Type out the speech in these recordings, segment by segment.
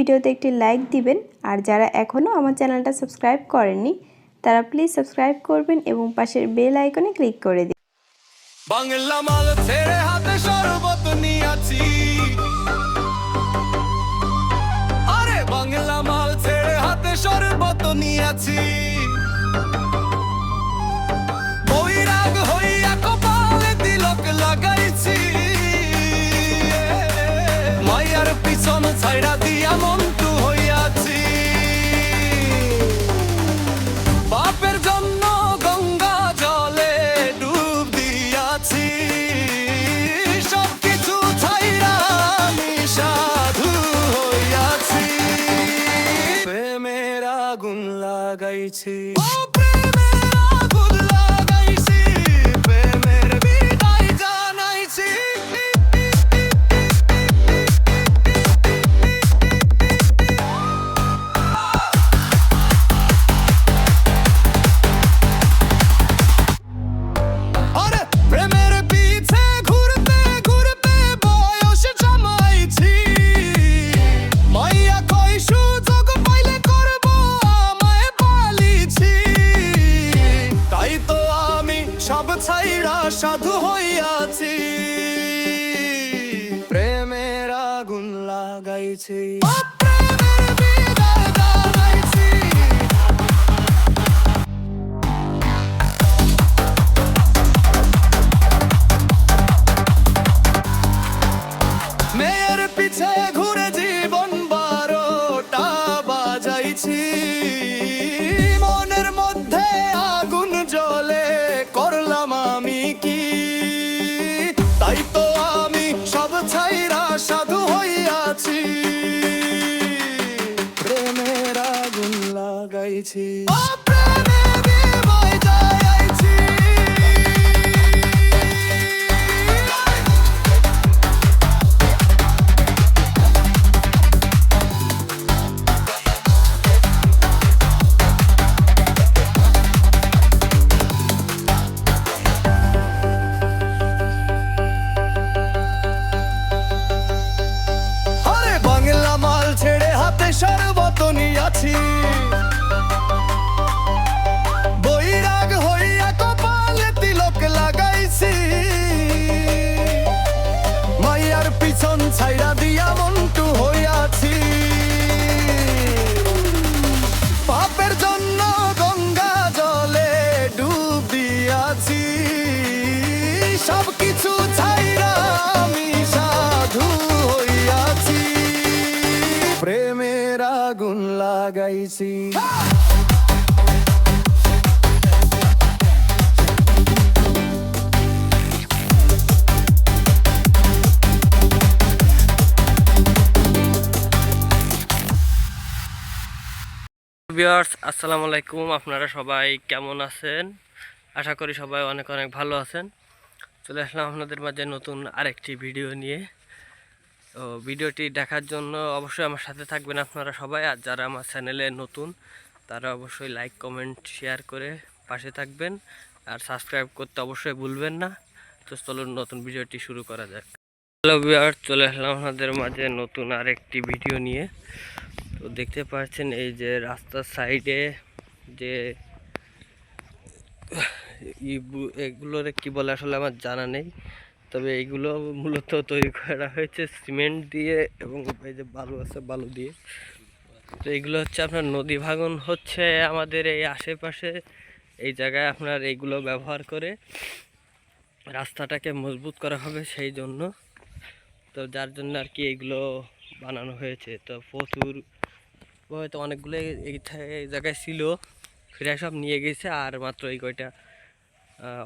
ভিডিওতে একটি লাইক দিবেন। আর যারা এখনও আমার চ্যানেলটা সাবস্ক্রাইব করেননি, তারা প্লিজ সাবস্ক্রাইব করবেন এবং পাশের বেল আইকনে ক্লিক করে দিন। বাংলা মাল ছেড়ে হাতে নিয়াছি আরে বাংলা মাল ছেড়ে হাতে নিয়াছি বাপের জন্য গঙ্গা জলে ডুব দিয়াছি। সবকিছু ছাইরা আমি সাধু হইয়াছি। প্রেমের আগুন লাগাইছি। সাধু হইয়াছি প্রেমের আগুন লাগাইছি। মেয়ের হইয়াছি প্রেমের আগুন লাগাইছি। বৈরাগ হইয়া কপালে তিলক লাগাইছি। মাইয়ার পিছন ছাইরা দিয়া মন্টু হইয়াছি। পাপের জন্য গঙ্গা জলে ডুব দিয়াছি। ছাইরা আমি সাধু হইয়াছি। প্রেমের আগুন লাগাইছি। ভিউয়ার্স, আসসালামু আলাইকুম। আপনারা সবাই কেমন আছেন? আশা করি সবাই অনেক অনেক ভালো আছেন। চলে আসলাম আপনাদের মাঝে নতুন আরেকটি ভিডিও নিয়ে। তো ভিডিওটি দেখার জন্য অবশ্যই আমার সাথে থাকবেন আপনারা সবাই, আর যারা আমার চ্যানেলে নতুন, তারা অবশ্যই লাইক কমেন্ট শেয়ার করে পাশে থাকবেন। আর সাবস্ক্রাইব করতে অবশ্যই ভুলবেন না। তো চলুন নতুন ভিডিওটি শুরু করা যাক। হ্যালো ভিউয়ার্স চলে আসলাম আপনাদের মাঝে নতুন আরেকটি ভিডিও নিয়ে। তো দেখতে পাচ্ছেন এই যে রাস্তার সাইডে যে এগুলোরে কি বলে আসলে আমার জানা নেই। তবে এইগুলো মূলত তৈরি করা হয়েছে সিমেন্ট দিয়ে এবং এই যে বালু আছে, বালু দিয়ে। তো এইগুলো হচ্ছে আপনার নদী ভাঙন হচ্ছে আমাদের এই আশেপাশে। এই জায়গায় আপনার এইগুলো ব্যবহার করে রাস্তাটাকে মজবুত করা হবে সেই জন্য। তো যার জন্য আর কি এইগুলো বানানো হয়েছে। তো প্রচুর, হয়তো অনেকগুলো এই জায়গায় ছিল, ফিরে সব নিয়ে গেছে আর মাত্র এই কয়টা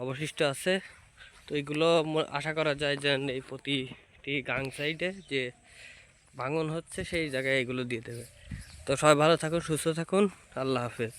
অবশিষ্ট আছে। তো এগুলো আশা করা যায় যে এই প্রতিটি গাং সাইডে যে ভাঙন হচ্ছে সেই জায়গায় এগুলো দিয়ে দেবে। তো সবাই ভালো থাকুন, সুস্থ থাকুন, আল্লাহ হাফেজ।